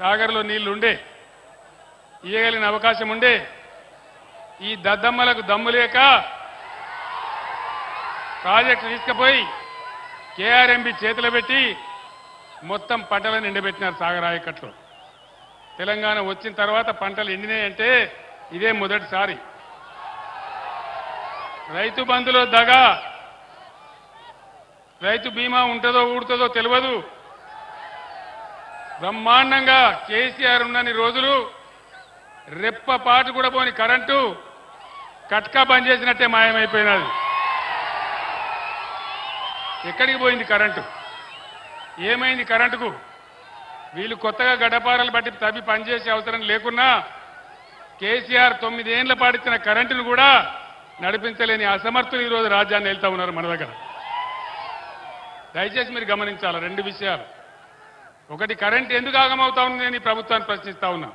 సాగర్లో నీళ్ళు ఉండే ఇయ్యగలిగిన అవకాశం ఉండే ఈ దద్దమ్మలకు దమ్ము లేక ప్రాజెక్టు తీసుకుపోయి కేఆర్ఎంబి చేతిలో పెట్టి మొత్తం పంటలను ఎండబెట్టినారు సాగర్ ఆయకట్లో. తెలంగాణ వచ్చిన తర్వాత పంటలు ఎండినాయంటే ఇదే మొదటిసారి. రైతు బంధులో దగా రైతు బీమా ఉంటుందో ఊడుతుందో తెలియదు. బ్రహ్మాండంగా కేసీఆర్ ఉన్నన్ని రోజులు రెప్పపాటు కూడా పోని కరెంటు కట్కా పనిచేసినట్టే చేసినట్టే మాయమైపోయినది. ఎక్కడికి పోయింది కరెంటు? ఏమైంది కరెంటుకు? వీళ్ళు కొత్తగా గడపారలు బట్టి తవ్వి పనిచేసే అవసరం లేకున్నా కేసీఆర్ తొమ్మిదేండ్ల పాటిచ్చిన కరెంటును కూడా నడిపించలేని అసమర్థులు ఈరోజు రాజ్యాన్ని వెళ్తా ఉన్నారు మన దగ్గర. దయచేసి మీరు గమనించాలి రెండు విషయాలు. ఒకటి కరెంట్ ఎందుకు ఆగమవుతా ఉంది నేను ఈ ప్రభుత్వాన్ని ప్రశ్నిస్తా ఉన్నా.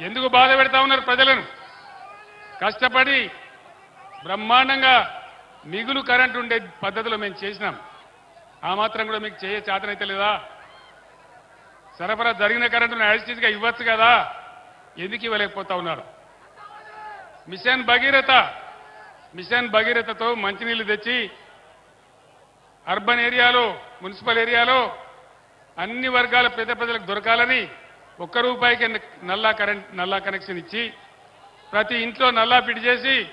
ఎందుకు బాధ పెడతా ఉన్నారు ప్రజలను? కష్టపడి బ్రహ్మాండంగా మిగులు కరెంట్ ఉండే పద్ధతిలో మేము చేసినాం. ఆ మాత్రం కూడా మీకు చేయ చేతనైతే లేదా? సరఫరా జరిగిన కరెంటును యాజిటీస్గా ఇవ్వచ్చు కదా? ఎందుకు ఇవ్వలేకపోతా ఉన్నారు? మిషన్ భగీరథ మిషన్ భగీరథతో మంచినీళ్ళు తెచ్చి అర్బన్ ఏరియాలో మున్సిపల్ ఏరియాలో అన్ని వర్గాల పేద ప్రజలకు దొరకాలని ఒక్క రూపాయికి నల్లా కరెంట్ నల్లా కనెక్షన్ ఇచ్చి ప్రతి ఇంట్లో నల్లా ఫిట్ చేసి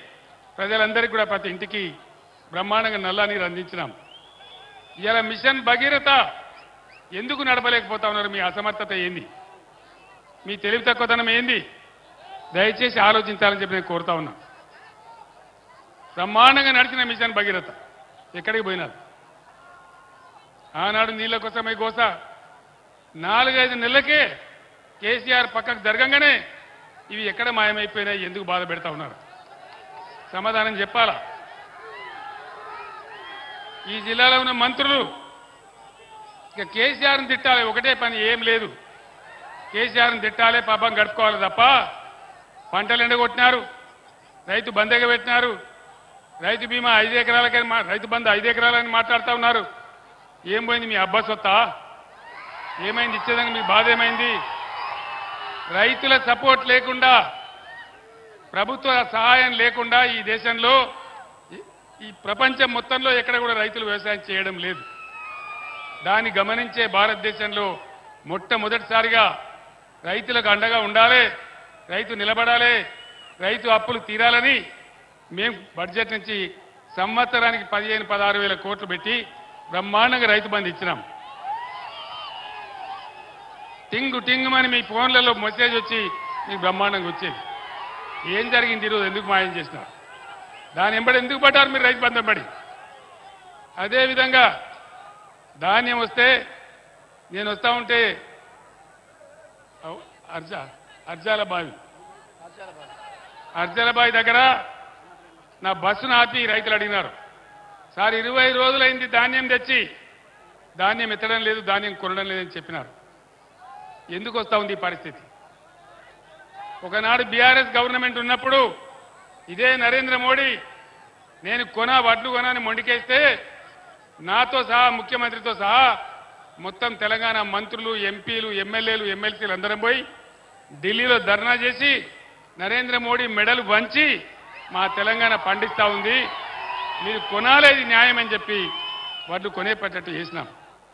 ప్రజలందరికీ కూడా ప్రతి ఇంటికి బ్రహ్మాండంగా నల్లా నీరు అందించినాం. ఇలా మిషన్ భగీరథ ఎందుకు నడపలేకపోతా ఉన్నారు? మీ అసమర్థత ఏంది? మీ తెలివి తక్కువతనం ఏంది? దయచేసి ఆలోచించాలని చెప్పి నేను కోరుతా ఉన్నా. బ్రహ్మాండంగా నడిచిన మిషన్ భగీరథ. ఎక్కడికి పోయినారు? ఆనాడు నీళ్ళ కోసమై గోస నాలుగైదు నెలలకే కేసీఆర్ పక్కకు జరగంగానే ఇవి ఎక్కడ మాయమైపోయినాయి ఎందుకు బాధ పెడతా ఉన్నారు? సమాధానం చెప్పాలా? ఈ జిల్లాలో ఉన్న మంత్రులు ఇక కేసీఆర్ని తిట్టాలి ఒకటే పని ఏం లేదు. కేసీఆర్ని తిట్టాలి పాపం గడుపుకోవాలి తప్ప పంటలు ఎండగొట్టినారు రైతు బందెగ పెట్టినారు రైతు బీమా ఐదు ఎకరాలకని మా- రైతు బంధు ఐదు ఎకరాలని మాట్లాడుతూ ఉన్నారు. ఏం పోయింది మీ అబ్బా సొత్తా? ఏమైంది? ఇచ్చేదానికి మీ బాధ ఏమైంది? రైతుల సపోర్ట్ లేకుండా ప్రభుత్వ సహాయం లేకుండా ఈ దేశంలో ఈ- ఈ ప్రపంచం మొత్తంలో ఎక్కడ కూడా రైతులు వ్యవసాయం చేయడం లేదు. దాన్ని గమనించే భారతదేశంలో మొట్టమొదటిసారిగా రైతులకు అండగా ఉండాలి రైతు నిలబడాలి రైతు అప్పులు తీరాలని మేము బడ్జెట్ నుంచి సంవత్సరానికి పదిహేను పదహారు వేల కోట్లు పెట్టి బ్రహ్మాండంగా రైతు బంధు ఇచ్చినాం. టింగు టింగుమని మీ ఫోన్లలో మెసేజ్ వచ్చి మీకు బ్రహ్మాండంగా వచ్చేది. ఏం జరిగింది ఈరోజు? ఎందుకు మాయం చేసినారు? దాని ఎంబడి ఎందుకు పడ్డారు మీరు రైతు బంధం పడి? అదేవిధంగా ధాన్యం వస్తే నేను వస్తా ఉంటే అర్జా అర్జాల బావి అర్జాల బావి దగ్గర నా బస్సును ఆపి రైతులు అడిగినారు. సార్ ఇరవై రోజులైంది ధాన్యం తెచ్చి ధాన్యం ఎత్తడం లేదు ధాన్యం కొనడం లేదని చెప్పినారు. ఎందుకు వస్తూ ఉంది ఈ పరిస్థితి? ఒకనాడు బీఆర్ఎస్ గవర్నమెంట్ ఉన్నప్పుడు ఇదే నరేంద్ర మోడీ నేను కొన వడ్లు కొనని మొండికేస్తే నాతో సహా ముఖ్యమంత్రితో సహా మొత్తం తెలంగాణ మంత్రులు ఎంపీలు ఎమ్మెల్యేలు ఎమ్మెల్సీలు అందరం పోయి ఢిల్లీలో ధర్నా చేసి నరేంద్ర మోడీ మెడలు వంచి మా తెలంగాణ పండిస్తా ఉంది. మీరు కొనాలేది న్యాయం అని చెప్పి వడ్లు కొనేపట్టట్టు చేసినాం.